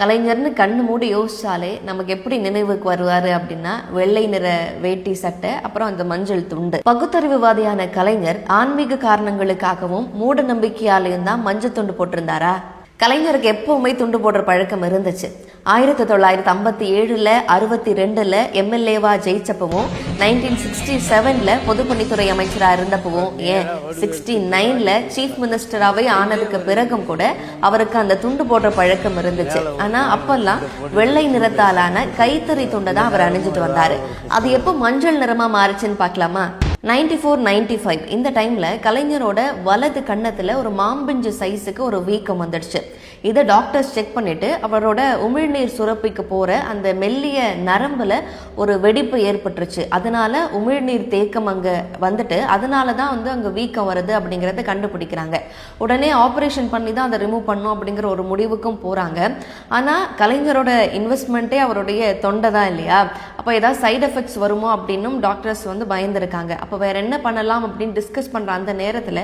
கலைஞர்னு கண்ணு மூடி யோசிச்சாலே நமக்கு எப்படி நினைவுக்கு வருவாரு அப்படின்னா வெள்ளை நிற வேட்டி சட்டை அப்புறம் அந்த மஞ்சள் துண்டு. பகுத்தறிவுவாதியான கலைஞர் ஆன்மீக காரணங்களுக்காகவும் மூட நம்பிக்கையாலையும் தான் மஞ்சள் துண்டு போட்டிருந்தாரா? கலைஞருக்கு எப்பவுமே துண்டு போடுற பழக்கம் இருந்துச்சு. ஆயிரத்தி தொள்ளாயிரத்தி ஐம்பத்தி ஏழில் அறுபத்தி ரெண்டில் எம்எல்ஏவா ஜெயிச்சப்பவும் நைன்டீன் சிக்ஸ்டி செவனில் பொதுப்பணித்துறை அமைச்சராக இருந்தப்பவும் ஏன் சிக்ஸ்டி நைனில் சீஃப் மினிஸ்டராகவே ஆனதுக்கு பிறகும் கூட அவருக்கு அந்த துண்டு போடுற பழக்கம் இருந்துச்சு. ஆனால் அப்பெல்லாம் வெள்ளை நிறத்தாலான கைத்தறி துண்டை தான் அவர் அணிஞ்சிட்டு வந்தார். அது எப்போ மஞ்சள் நிறமாக மாறுச்சுன்னு பார்க்கலாமா? Ninety four ninety five. இந்த டைமில் கலைஞரோட வலது கன்னத்தில் ஒரு மாம்பிஞ்சு சைஸுக்கு ஒரு வீக்கம் வந்துடுச்சு. இதை டாக்டர்ஸ் செக் பண்ணிட்டு அவரோட உமிழ்நீர் சுரப்பிக்கு போகிற அந்த மெல்லிய நரம்பில் ஒரு வெடிப்பு ஏற்பட்டுருச்சு. அதனால உமிழ்நீர் தேக்கம் அங்கே வந்துட்டு அதனால தான் வந்து அங்கே வீக்கம் வருது அப்படிங்கிறத கண்டுபிடிக்கிறாங்க. உடனே ஆப்ரேஷன் பண்ணி தான் அதை ரிமூவ் பண்ணும் அப்படிங்கிற ஒரு முடிவுக்கும் போகிறாங்க ஆனால் கலைஞரோட இன்வெஸ்ட்மெண்ட்டே அவருடைய தொண்டை தான் இல்லையா? அப்போ ஏதாவது சைடு எஃபெக்ட்ஸ் வருமோ அப்படின்னும் டாக்டர்ஸ் வந்து பயந்துருக்காங்க. அப்போ வேற என்ன பண்ணலாம் அப்படின்னு டிஸ்கஸ் பண்ணுற அந்த நேரத்தில்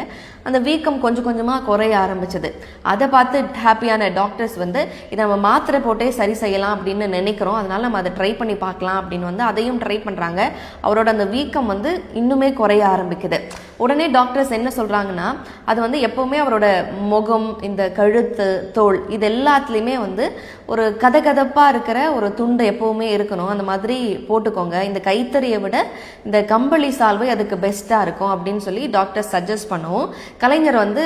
அந்த வீக்கம் கொஞ்சம் கொஞ்சமாக குறைய ஆரம்பிச்சது. அதை பார்த்து ஹாப்பியான டாக்டர்ஸ் வந்து இதை நம்ம மாத்திரை போட்டே சரி செய்யலாம் அப்படின்னு நினைக்கிறோம். அதனால நம்ம அதை ட்ரை பண்ணி பார்க்கலாம் அப்படின்னு வந்து அதையும் ட்ரை பண்ணுறாங்க அவரோட அந்த வீக்கம் வந்து இன்னுமே குறைய ஆரம்பிக்குது. உடனே டாக்டர்ஸ் என்ன சொல்கிறாங்கன்னா அது வந்து எப்போவுமே அவரோட முகம் இந்த கழுத்து தோல் இது எல்லாத்துலேயுமே வந்து ஒரு கதகதப்பாக இருக்கிற ஒரு துண்டு எப்போவுமே இருக்கணும். அந்த மாதிரி போட்டுக்கோங்க. இந்த கைத்தறியை விட இந்த கம்பளி சால்வை அதுக்கு பெஸ்ட்டாக இருக்கும் அப்படின்னு சொல்லி டாக்டர் சஜஸ்ட் பண்ணவும். கலைஞர் வந்து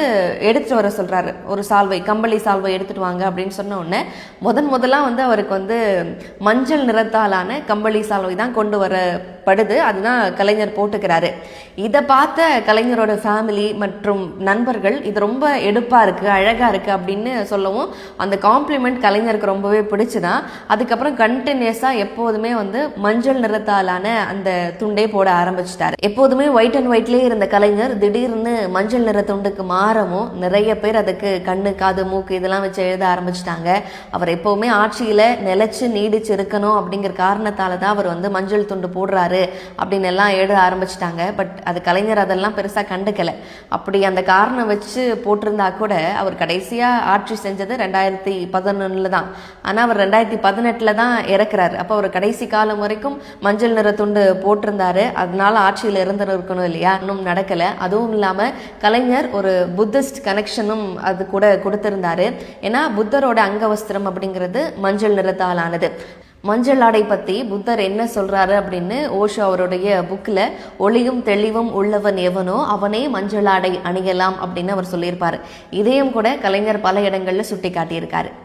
எடுத்துட்டு வர சொல்கிறாரு ஒரு சால்வை கம்பளி சால்வை எடுத்துகிட்டு வாங்க அப்படின்னு சொன்ன உடனே முதன் முதலாக வந்து அவருக்கு வந்து மஞ்சள் நிறத்தாலான கம்பளி சால்வை தான் கொண்டு வர படுது. அதுதான் கலைஞர் போட்டுக்கிறாரு. இதை பார்த்த கலைஞரோட ஃபேமிலி மற்றும் நண்பர்கள் இது ரொம்ப எடுப்பாக இருக்குது அழகாக இருக்குது அப்படின்னு சொல்லவும் அந்த காம்ப்ளிமெண்ட் கலைஞருக்கு ரொம்பவே பிடிச்சுதான் அதுக்கப்புறம் கண்டினியூஸாக எப்போதுமே வந்து மஞ்சள் நிறத்தாலான அந்த துண்டே போட ஆரம்பிச்சிட்டாரு. எப்போதுமே ஒயிட் அண்ட் ஒயிட்லேயே இருந்த கலைஞர் திடீர்னு மஞ்சள் நிற துண்டுக்கு மாறவும் நிறைய பேர் அதுக்கு கண்ணு காது மூக்கு இதெல்லாம் வச்சு எழுத ஆரம்பிச்சிட்டாங்க. அவர் எப்போவுமே ஆட்சியில் நிலைச்சு நீடிச்சு இருக்கணும் அப்படிங்கிற காரணத்தால தான் அவர் வந்து மஞ்சள் துண்டு போடுறாரு. அப்படின்னு எல்லாம் எழுத ஆரம்பிச்சிட்டாங்க. பட் அது கலைஞர் அதெல்லாம் பெருசாக கண்டுக்கலை. அப்படி அந்த காரணம் வச்சு போட்டிருந்தா கூட அவர் கடைசியாக ஆட்சி செஞ்சது ரெண்டாயிரத்தி பதினொன்றில் தான். ஆனால் அவர் ரெண்டாயிரத்தி பதினெட்டில் தான் இறக்குறாரு. அப்போ அவர் கடைசி காலம் வரைக்கும் மஞ்சள் நிற துண்டு போட்டிருந்தாரு. அதனால ஆட்சியில் இருந்திருக்கணும் இல்லையா? இன்னும் நடக்கலை. அதுவும் இல்லாமல் கலைஞர் ஒரு புத்திஸ்ட் கனெக்ஷனும் அது கூட கொடுத்திருந்தாரு. ஏன்னா புத்தரோட அங்கவஸ்திரம் அப்படிங்கிறது மஞ்சள் நிறத்தாலானது. மஞ்சள் ஆடை பற்றி புத்தர் என்ன சொல்கிறாரு அப்படின்னு ஓஷோ அவருடைய புக்கில் ஒளியும் தெளிவும் உள்ளவன் எவனோ அவனே மஞ்சள் ஆடை அணியலாம் அப்படின்னு அவர் சொல்லியிருப்பார். இதையும் கூட கலைஞர் பல இடங்களில் சுட்டி காட்டியிருக்காரு